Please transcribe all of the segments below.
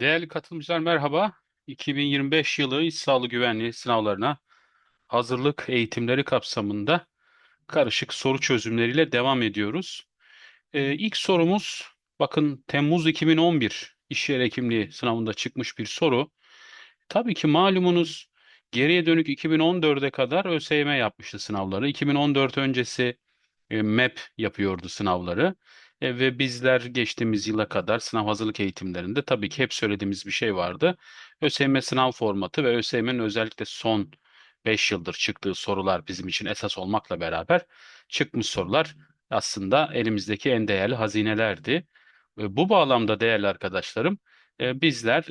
Değerli katılımcılar merhaba. 2025 yılı İş Sağlığı Güvenliği sınavlarına hazırlık eğitimleri kapsamında karışık soru çözümleriyle devam ediyoruz. Ee, ilk sorumuz bakın Temmuz 2011 iş yeri hekimliği sınavında çıkmış bir soru. Tabii ki malumunuz geriye dönük 2014'e kadar ÖSYM yapmıştı sınavları. 2014 öncesi e, MEP yapıyordu sınavları. E, ve bizler geçtiğimiz yıla kadar sınav hazırlık eğitimlerinde tabii ki hep söylediğimiz bir şey vardı. ÖSYM sınav formatı ve ÖSYM'nin özellikle son 5 yıldır çıktığı sorular bizim için esas olmakla beraber çıkmış sorular aslında elimizdeki en değerli hazinelerdi. E, Bu bağlamda değerli arkadaşlarım, e, bizler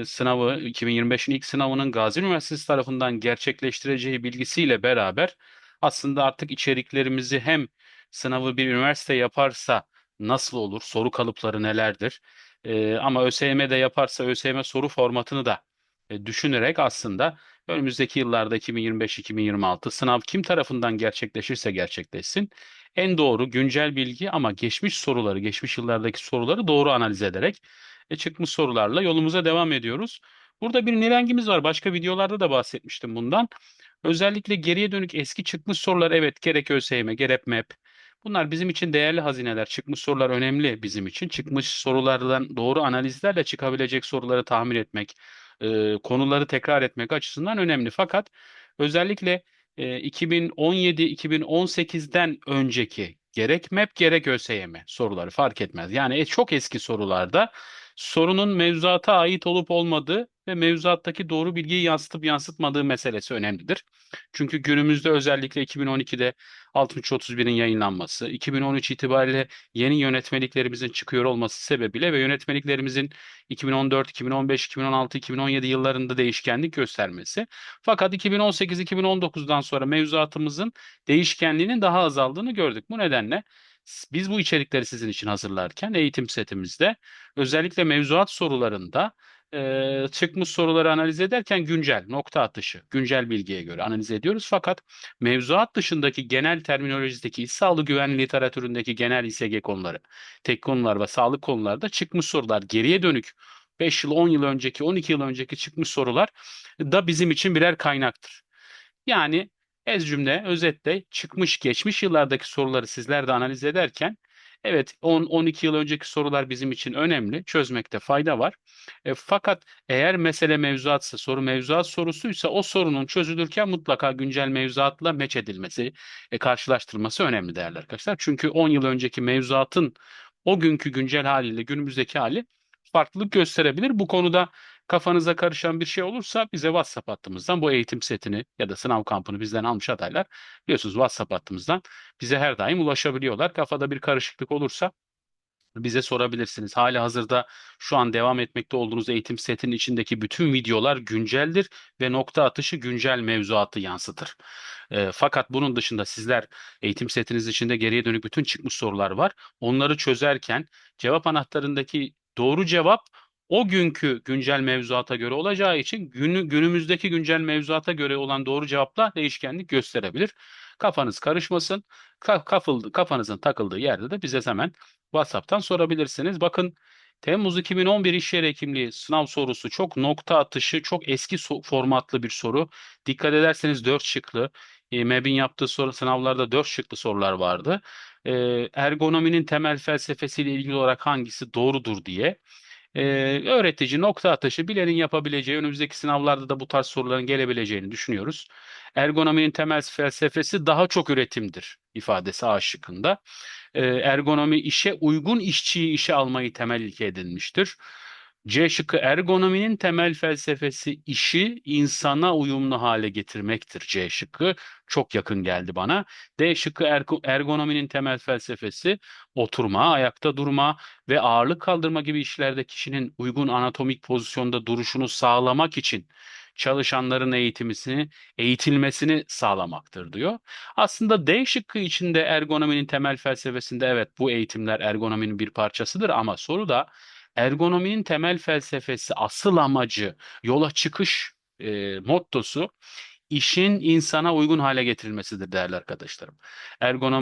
e, sınavı 2025'in ilk sınavının Gazi Üniversitesi tarafından gerçekleştireceği bilgisiyle beraber aslında artık içeriklerimizi hem sınavı bir üniversite yaparsa nasıl olur, soru kalıpları nelerdir, E, ama ÖSYM de yaparsa ÖSYM soru formatını da e, düşünerek aslında önümüzdeki yıllarda 2025-2026 sınav kim tarafından gerçekleşirse gerçekleşsin en doğru güncel bilgi ama geçmiş soruları, geçmiş yıllardaki soruları doğru analiz ederek e, çıkmış sorularla yolumuza devam ediyoruz. Burada bir nirengimiz var. Başka videolarda da bahsetmiştim bundan. Özellikle geriye dönük eski çıkmış sorular evet gerek ÖSYM gerek MEP. Bunlar bizim için değerli hazineler. Çıkmış sorular önemli bizim için. Çıkmış sorulardan doğru analizlerle çıkabilecek soruları tahmin etmek, e, konuları tekrar etmek açısından önemli. Fakat özellikle e, 2017-2018'den önceki gerek MEP gerek ÖSYM soruları fark etmez. Yani e, çok eski sorularda sorunun mevzuata ait olup olmadığı ve mevzuattaki doğru bilgiyi yansıtıp yansıtmadığı meselesi önemlidir. Çünkü günümüzde özellikle 2012'de 6331'in yayınlanması, 2013 itibariyle yeni yönetmeliklerimizin çıkıyor olması sebebiyle ve yönetmeliklerimizin 2014, 2015, 2016, 2017 yıllarında değişkenlik göstermesi. Fakat 2018-2019'dan sonra mevzuatımızın değişkenliğinin daha azaldığını gördük. Bu nedenle biz bu içerikleri sizin için hazırlarken eğitim setimizde özellikle mevzuat sorularında e, çıkmış soruları analiz ederken güncel, nokta atışı, güncel bilgiye göre analiz ediyoruz. Fakat mevzuat dışındaki genel terminolojideki iş sağlığı güvenliği literatüründeki genel İSG konuları, tek konular ve sağlık konularda çıkmış sorular geriye dönük 5 yıl, 10 yıl önceki, 12 yıl önceki çıkmış sorular da bizim için birer kaynaktır. Yani ez cümle, özetle çıkmış geçmiş yıllardaki soruları sizler de analiz ederken evet 10-12 yıl önceki sorular bizim için önemli. Çözmekte fayda var. E, fakat eğer mesele mevzuatsa, soru mevzuat sorusuysa o sorunun çözülürken mutlaka güncel mevzuatla meç edilmesi, e, karşılaştırılması önemli değerli arkadaşlar. Çünkü 10 yıl önceki mevzuatın o günkü güncel haliyle günümüzdeki hali farklılık gösterebilir. Bu konuda kafanıza karışan bir şey olursa bize WhatsApp hattımızdan bu eğitim setini ya da sınav kampını bizden almış adaylar biliyorsunuz WhatsApp hattımızdan bize her daim ulaşabiliyorlar. Kafada bir karışıklık olursa bize sorabilirsiniz. Hali hazırda şu an devam etmekte olduğunuz eğitim setinin içindeki bütün videolar günceldir ve nokta atışı güncel mevzuatı yansıtır. E, fakat bunun dışında sizler eğitim setiniz içinde geriye dönük bütün çıkmış sorular var. Onları çözerken cevap anahtarındaki doğru cevap o günkü güncel mevzuata göre olacağı için günü, günümüzdeki güncel mevzuata göre olan doğru cevapla değişkenlik gösterebilir. Kafanız karışmasın. Ka kafıldı, kafanızın takıldığı yerde de bize hemen WhatsApp'tan sorabilirsiniz. Bakın Temmuz 2011 iş yeri hekimliği sınav sorusu çok nokta atışı, çok eski so formatlı bir soru. Dikkat ederseniz 4 şıklı. E, MEB'in yaptığı soru sınavlarda 4 şıklı sorular vardı. E, ergonominin temel felsefesiyle ilgili olarak hangisi doğrudur diye. E, öğretici nokta atışı bilenin yapabileceği önümüzdeki sınavlarda da bu tarz soruların gelebileceğini düşünüyoruz. Ergonominin temel felsefesi daha çok üretimdir ifadesi A şıkkında. E, ergonomi işe uygun işçiyi işe almayı temel ilke edinmiştir. C şıkkı ergonominin temel felsefesi işi insana uyumlu hale getirmektir. C şıkkı çok yakın geldi bana. D şıkkı ergo- ergonominin temel felsefesi oturma, ayakta durma ve ağırlık kaldırma gibi işlerde kişinin uygun anatomik pozisyonda duruşunu sağlamak için çalışanların eğitimini, eğitilmesini sağlamaktır diyor. Aslında D şıkkı içinde ergonominin temel felsefesinde evet bu eğitimler ergonominin bir parçasıdır ama soruda ergonominin temel felsefesi, asıl amacı, yola çıkış e, mottosu işin insana uygun hale getirilmesidir değerli arkadaşlarım. Ergonomi